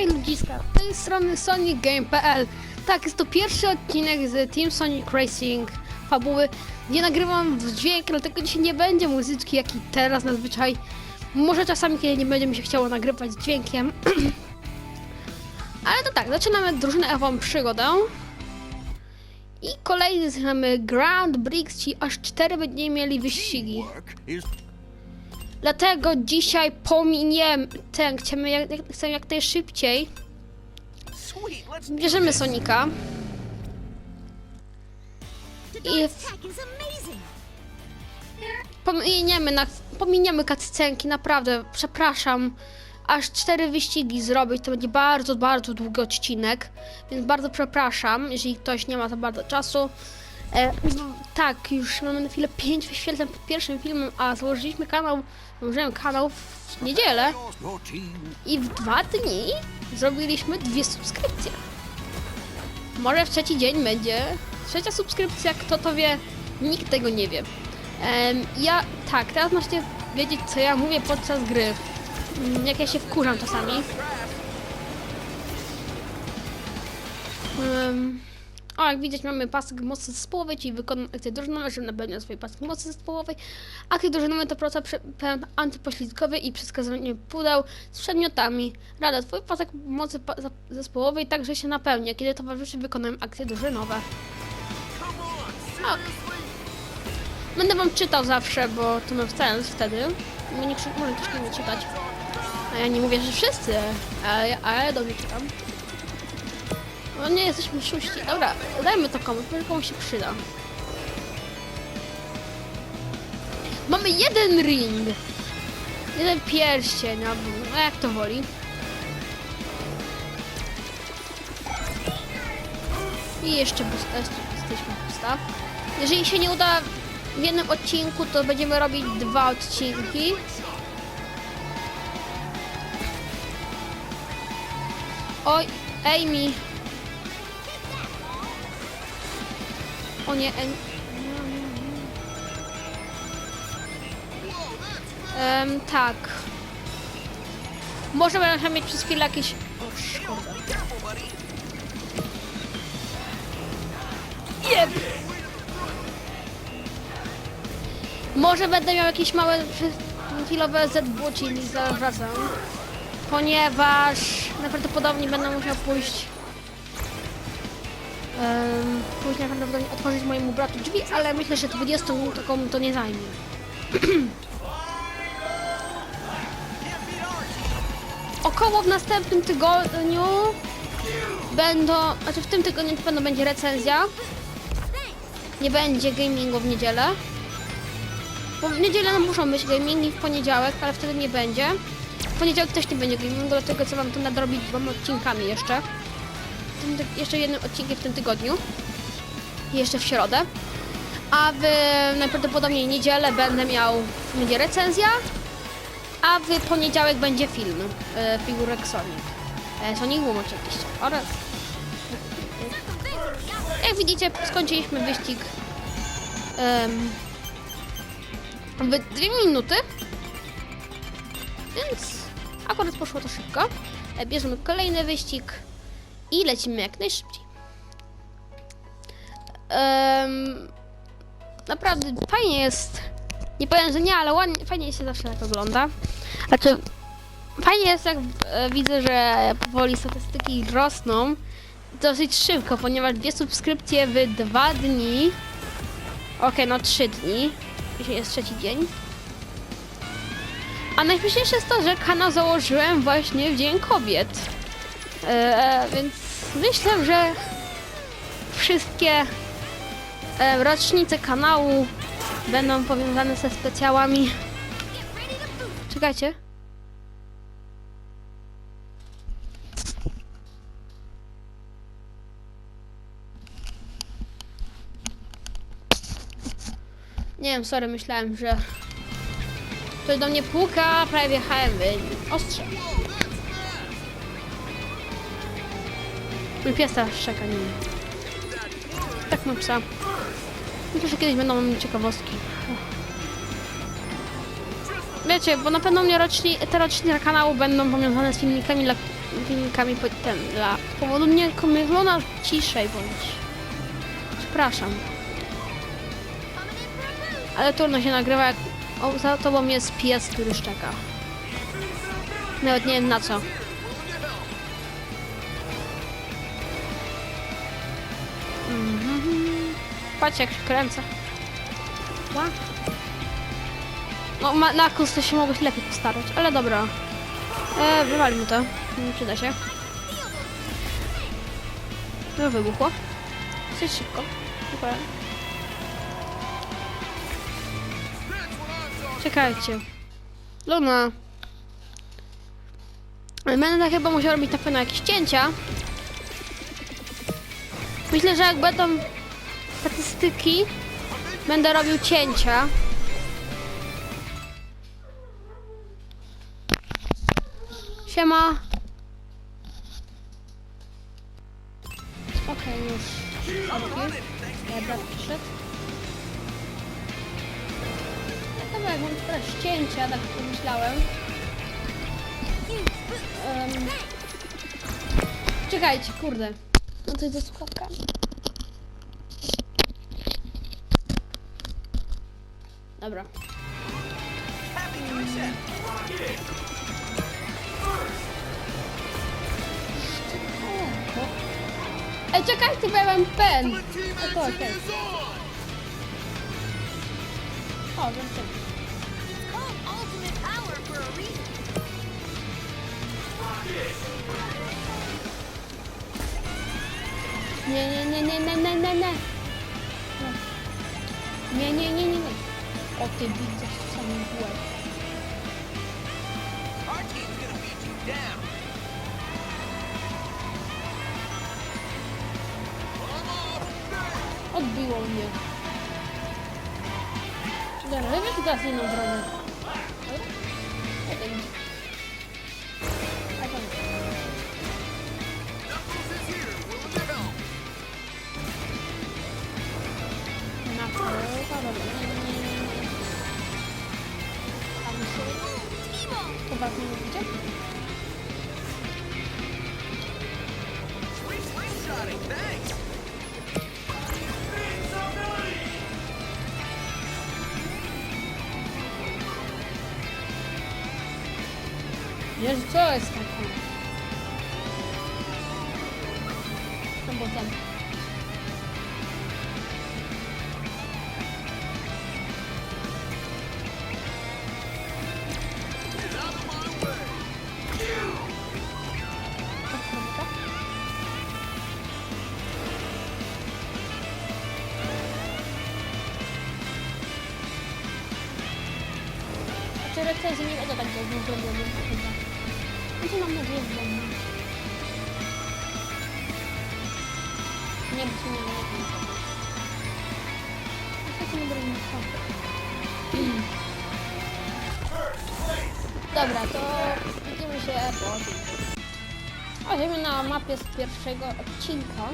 Hej ludziska, z tej strony SonicGame.pl Tak, jest to pierwszy odcinek z Team Sonic Racing fabuły, gdzie nagrywam w dźwięk, dlatego dzisiaj nie będzie muzyczki, jak i teraz zazwyczaj. Może czasami, kiedy nie będzie mi się chciało nagrywać z dźwiękiem. Ale to tak, zaczynamy drużynę Ewą przygodę. I kolejny zaczynamy Grand Bricks, czyli aż cztery będziemy mieli wyścigi. Dlatego dzisiaj pominiemy ten, chcemy jak, chcemy jak najszybciej. Bierzemy. Sonika. I pominiemy, na, pominiemy cutscenki, naprawdę, przepraszam. Aż cztery wyścigi zrobić, to będzie bardzo, bardzo długi odcinek, więc bardzo przepraszam, jeżeli ktoś nie ma za bardzo czasu. E, tak, już mamy na chwilę pięć wyświetleń pod pierwszym filmem, a założyliśmy kanał, założyłem kanał w niedzielę. I w dwa dni zrobiliśmy dwie subskrypcje. Może w trzeci dzień będzie trzecia subskrypcja, kto to wie, nikt tego nie wie. Em, ja, tak, teraz możecie wiedzieć, co ja mówię podczas gry. Mm, Jak ja się wkurzam czasami. Em, o, jak widać mamy pasek mocy zespołowej, czyli wykonam akcję drużynowe, żeby napełniać swój pasek mocy zespołowej. Akcje drużynowe to praca antypoślizgowy i przekazywanie pudeł z przedmiotami. Rada, twój pasek mocy pa- zespołowej także się napełnia, kiedy towarzyszy wykonają akcje drużynowe. Ok. Będę wam czytał zawsze, bo to ma sens wtedy. Bo nie może troszkę nie czytać. A ja nie mówię, że wszyscy, ale, ale dobrze czytam. No nie jesteśmy szuści. Dobra, dajmy to komuś, może komuś się przyda. Mamy jeden ring. Jeden pierścień, albo no jak to woli. I jeszcze jesteśmy busta. Jeżeli się nie uda w jednym odcinku, to będziemy robić dwa odcinki. Oj, Amy. O nie, Amy. Em, tak. Może będę mieć przez chwilę jakieś... O, szkoda. Jeb! Może będę miał jakieś małe chwilowe czyli zawracam. Ponieważ najprawdopodobniej będę musiał pójść pójść najprawdopodobniej otworzyć mojemu bratu drzwi, ale myślę, że 20 minut taką to nie zajmie. Około w następnym tygodniu będą, znaczy w tym tygodniu na pewno będzie recenzja. Nie będzie gamingu w niedzielę. Bo w niedzielę muszą być gamingi w poniedziałek, ale wtedy nie będzie. W poniedziałek też nie będzie gamingu, dlatego co mam to nadrobić dwoma odcinkami jeszcze. Tym ty- jeszcze jednym odcinkiem w tym tygodniu. Jeszcze w środę. A w najprawdopodobniej niedzielę będę miał, będzie recenzja, a w poniedziałek będzie film e, figurek Sonic. E, Sonic Boom oczywiście. Oraz jak widzicie, skończyliśmy wyścig em, w dwie minuty. Więc akurat poszło to szybko. E, Bierzemy kolejny wyścig i lecimy jak najszybciej. Em, naprawdę fajnie jest. Nie powiem, że nie, ale ładnie, fajnie się zawsze tak ogląda. Znaczy, fajnie jest jak e, widzę, że powoli statystyki rosną dosyć szybko, ponieważ dwie subskrypcje w dwa dni. Okej, no trzy dni. Dzisiaj jest trzeci dzień. A najśmieszniejsze jest to, że kanał założyłem właśnie w Dzień Kobiet. E, więc myślę, że wszystkie e, rocznice kanału będą powiązane ze specjałami. Czekajcie. Nie wiem, sorry, myślałem, że ktoś do mnie puka, prawie wjechałem ostrze. Mój pies teraz szczeka, nie wiem. Tak mam psa. Myślę, że kiedyś będą ciekawostki. Wiecie, bo na pewno mnie roczni, te rocznice kanału będą powiązane z filmikami dla filmikami po ten, dla powodu mnie komiklona ciszej bądź. Przepraszam. Ale trudno się nagrywa, jak o, za tobą jest pies, który szczeka. Nawet nie wiem na co. Patrz jak się kręcę. Ła. No, ma, na kus to się mogłeś lepiej postarać, ale dobra. E, wywali mu to. Nie przyda się. No, wybuchło. Dosyć szybko. Super. Czekajcie. Luna. Będę chyba musiał robić na pewno jakieś cięcia. Myślę, że jak będą statystyki, będę robił cięcia. Siema. Okej, już. Ja brat przyszedł. No Dobra, jak mam teraz cięcia, tak pomyślałem. Em, czekajcie, kurde. No to jest słuchawkami. Dobra. Ej, czekajcie, bo ja mam pen. O, to, okej. O, nie, nie, nie, nie, nie, nie, nie. Nie, Ty widzę samym w łeb. Our team's gonna beat you down. Odbiło mnie. Dobra, wiesz, teraz inną drogę. Jezu, co jest bo tam. Of my way. Odkrytka. Znaczy nie dobrze zrobiony Znaczy mam nadzieję, że będę. Nie wiem, czy nie nie wiem. Niestety nie będę mieć Dobra, to widzimy się po. Chodzimy na mapie z pierwszego odcinka.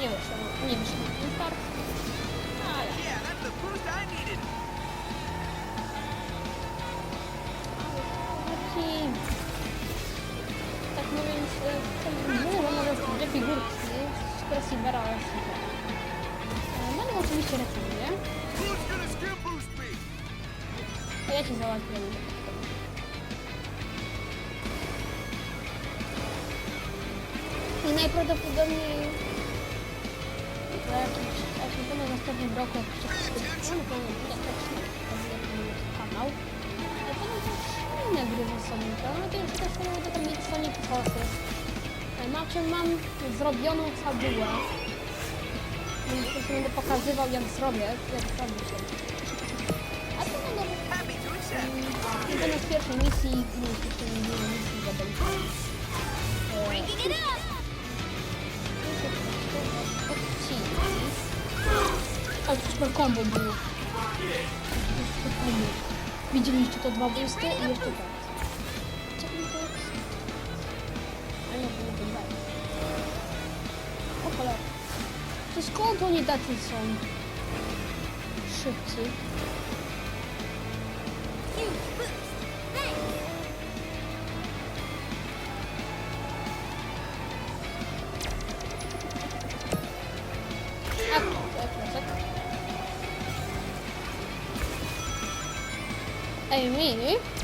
Nie wyszło, nie wyszło. Ale, Yeah, that's the boost I needed. Taki... Tak mówiąc, e, dużo może dwie figurki z Crossivera oraz. E, Będą oczywiście recenzje. A ja ci załatwię. I najprawdopodobniej za jakimś, jakimś będę w następnym roku, Będę Forces. Znaczy mam zrobioną fabułę. Więc prostu będę pokazywał jak zrobię, jak zrobię się. A to to accept. Idziemy z pierwszej misji, z pierwszej misji będą. Breaking it up! To super combo było. Super combo. Widzieliście to dwa bójskie i jeszcze tak. Skąd oni tacy są? Szybcy. Ej.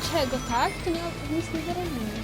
Niczego, tak? To nie, nic nie zarobimy.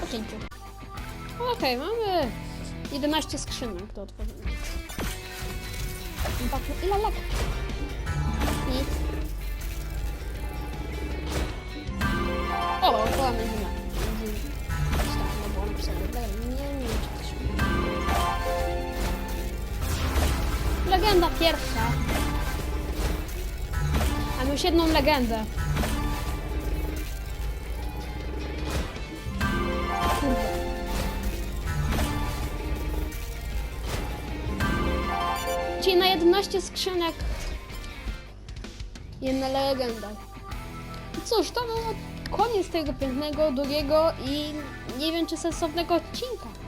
Po cięciu. Okej, mamy 11 skrzynek do otworzenia. Zobaczmy, ile lat? Nic. O, była coś. Legenda pierwsza. Mamy już jedną legendę. Czyli na 11 skrzynek jedna legenda. Cóż, to był koniec tego pięknego, długiego i nie wiem czy sensownego odcinka.